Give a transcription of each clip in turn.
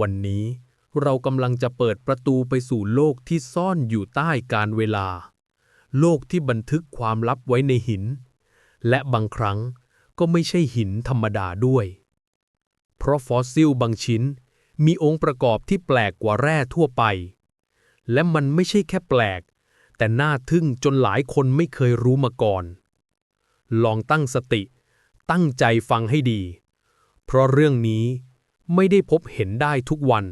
วันนี้เรากำลังจะเปิดประตูไปสู่โลกที่ซ่อนอยู่ใต้การเวลา โลกที่บันทึกความลับไว้ในหิน และบางครั้งก็ไม่ใช่หินธรรมดาด้วย เพราะฟอสซิลบางชิ้นมีองค์ประกอบที่แปลกกว่าแร่ทั่วไป และมันไม่ใช่แค่แปลก แต่น่าทึ่งจนหลายคนไม่เคยรู้มาก่อน ลองตั้งสติ ตั้งใจฟังให้ดี เพราะเรื่องนี้ ไม่ได้พบเห็นได้ทุกวัน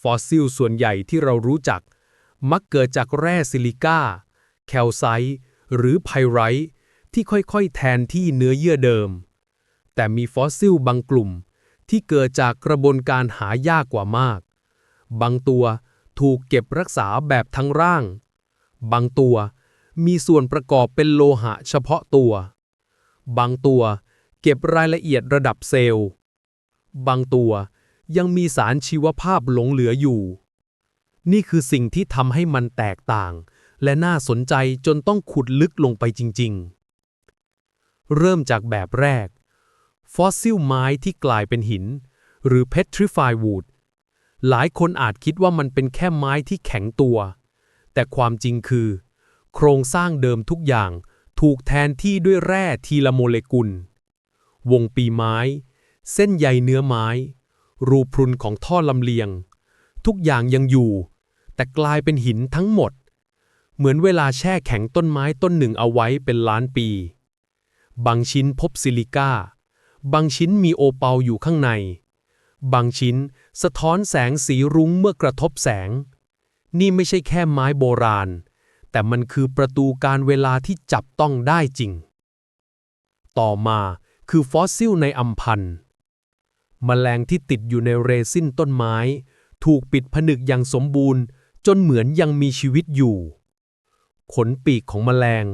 ฟอสซิลส่วนใหญ่ที่เรารู้จัก มักเกิดจากแร่ซิลิก้า แคลไซต์หรือไพไรท์ที่ค่อยๆ แทนที่เนื้อเยื่อเดิม แต่มีฟอสซิลบางกลุ่มที่เกิดจากกระบวนการหายากกว่ามาก บางตัวถูกเก็บรักษาแบบทั้งร่าง บางตัวมีส่วนประกอบเป็นโลหะเฉพาะตัว บางตัวเก็บรายละเอียดระดับเซลล์ บางตัว ยังมีสารชีวภาพหลงเหลืออยู่ นี่คือสิ่งที่ทำให้มันแตกต่าง และน่าสนใจจนต้องขุดลึกลงไปจริง ๆ เริ่มจากแบบแรก ฟอสซิลไม้ที่กลายเป็นหิน หรือ petrified wood หลายคนอาจคิดว่ามันเป็นแค่ไม้ที่แข็งตัว แต่ความจริงคือ โครงสร้างเดิมทุกอย่างถูกแทนที่ด้วยแร่ทีละโมเลกุล วงปีไม้ เส้นใยเนื้อไม้ รูพรุนของท่อลำเลียง ทุกอย่างยังอยู่ แต่กลายเป็นหินทั้งหมด เหมือนเวลาแช่แข็งต้นไม้ต้นหนึ่งเอาไว้เป็นล้านปี บางชิ้นพบซิลิก้า บางชิ้นมีโอเปาอยู่ข้างใน บางชิ้นสะท้อนแสงสีรุ้งเมื่อกระทบแสง นี่ไม่ใช่แค่ไม้โบราณ แต่มันคือประตูการเวลาที่จับต้องได้จริง ต่อมาคือฟอสซิลในอัมพันธ์ มแมลงที่ติดอยู่ในเรซินต้นไม้ ถูกปิดผนึกอย่างสมบูรณ์ จนเหมือนยังมีชีวิตอยู่ ขนปีกของแมลง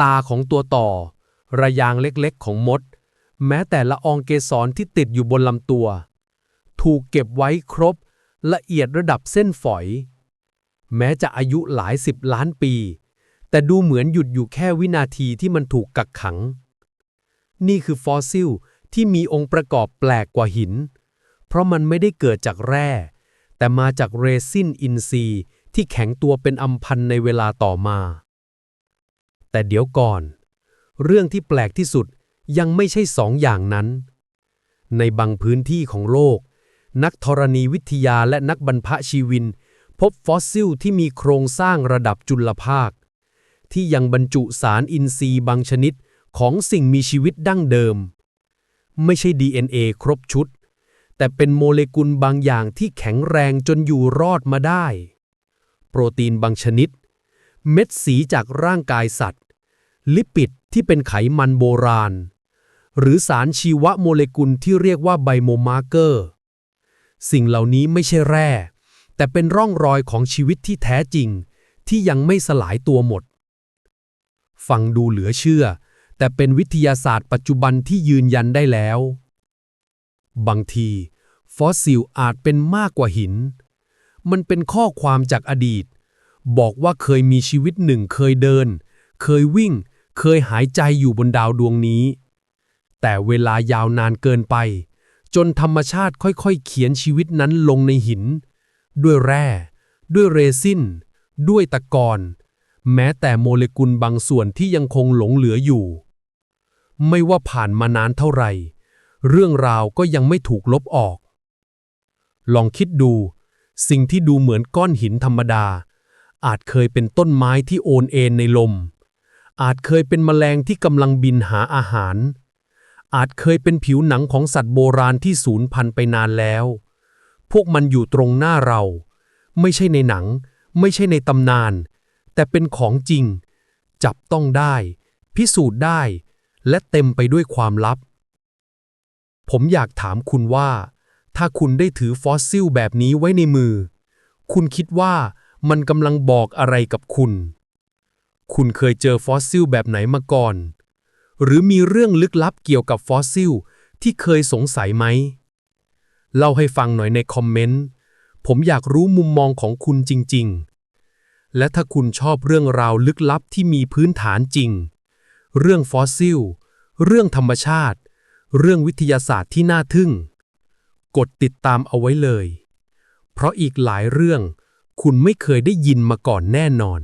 ตาของตัวต่อ ระยางเล็กๆของมด แม้แต่ละอองเกสรที่ติดอยู่บนลำตัว ถูกเก็บไว้ครบละเอียดระดับเส้นฝอย แม้จะอายุหลายสิบล้านปี แต่ดูเหมือนหยุดอยู่แค่วินาทีที่มันถูกกักขัง นี่คือฟอสซิล ที่มีองค์ประกอบแปลกกว่าหิน เพราะมันไม่ได้เกิดจากแร่ แต่มาจากเรซินอินทรีย์ที่แข็งตัวเป็นอัมพันในเวลาต่อมา แต่เดี๋ยวก่อน เรื่องที่แปลกที่สุดยังไม่ใช่สองอย่างนั้น ในบางพื้นที่ของโลก นักธรณีวิทยาและนักบรรพชีวิน พบฟอสซิลที่มีโครงสร้างระดับจุลภาค ที่ยังบรรจุสารอินทรีย์บางชนิดของสิ่งมีชีวิตดั้งเดิม ไม่ใช่ DNA ครบชุด แต่เป็นโมเลกุลบางอย่างที่แข็งแรงจนอยู่รอดมาได้ โปรตีนบางชนิด เม็ดสีจากร่างกายสัตว์ ลิปิดที่เป็นไขมันโบราณ หรือสารชีวโมเลกุลที่เรียกว่าไบโมมาร์เกอร์ สิ่งเหล่านี้ไม่ใช่แร่ แต่เป็นร่องรอยของชีวิตที่แท้จริง ที่ยังไม่สลายตัวหมดฟังดูเหลือเชื่อ แต่เป็นวิทยาศาสตร์ปัจจุบันที่ยืนยันได้แล้ว บางที ฟอสซิลอาจเป็นมากกว่าหิน มันเป็นข้อความจากอดีต บอกว่าเคยมีชีวิตหนึ่งเคยเดิน เคยวิ่ง เคยหายใจอยู่บนดาวดวงนี้ แต่เวลายาวนานเกินไป จนธรรมชาติค่อยๆ เขียนชีวิตนั้นลงในหิน ด้วยแร่ ด้วยเรซินด้วยตะกอนแม้แต่โมเลกุลบางส่วนที่ยังคงหลงเหลืออยู่ ไม่ว่าผ่านมานานเท่าไหร่ เรื่องราวก็ยังไม่ถูกลบออก ลองคิดดู สิ่งที่ดูเหมือนก้อนหินธรรมดา อาจเคยเป็นต้นไม้ที่โอนเอ็นในลม อาจเคยเป็นแมลงที่กำลังบินหาอาหาร อาจเคยเป็นผิวหนังของสัตว์โบราณที่สูญพันธุ์ไปนานแล้ว พวกมันอยู่ตรงหน้าเรา ไม่ใช่ในหนัง ไม่ใช่ในตำนาน แต่เป็นของจริง จับต้องได้ พิสูจน์ได้ และเต็มไปด้วยความลับ ผมอยากถามคุณว่า ถ้าคุณได้ถือฟอสซิลแบบนี้ไว้ในมือ คุณคิดว่ามันกำลังบอกอะไรกับคุณ คุณเคยเจอฟอสซิลแบบไหนมาก่อน หรือมีเรื่องลึกลับเกี่ยวกับฟอสซิลที่เคยสงสัยไหม เล่าให้ฟังหน่อยในคอมเมนต์ ผมอยากรู้มุมมองของคุณจริง ๆ และถ้าคุณชอบเรื่องราวลึกลับที่มีพื้นฐานจริง เรื่องฟอสซิล เรื่องธรรมชาติ เรื่องวิทยาศาสตร์ที่น่าทึ่ง กดติดตามเอาไว้เลย เพราะอีกหลายเรื่องคุณไม่เคยได้ยินมาก่อนแน่นอน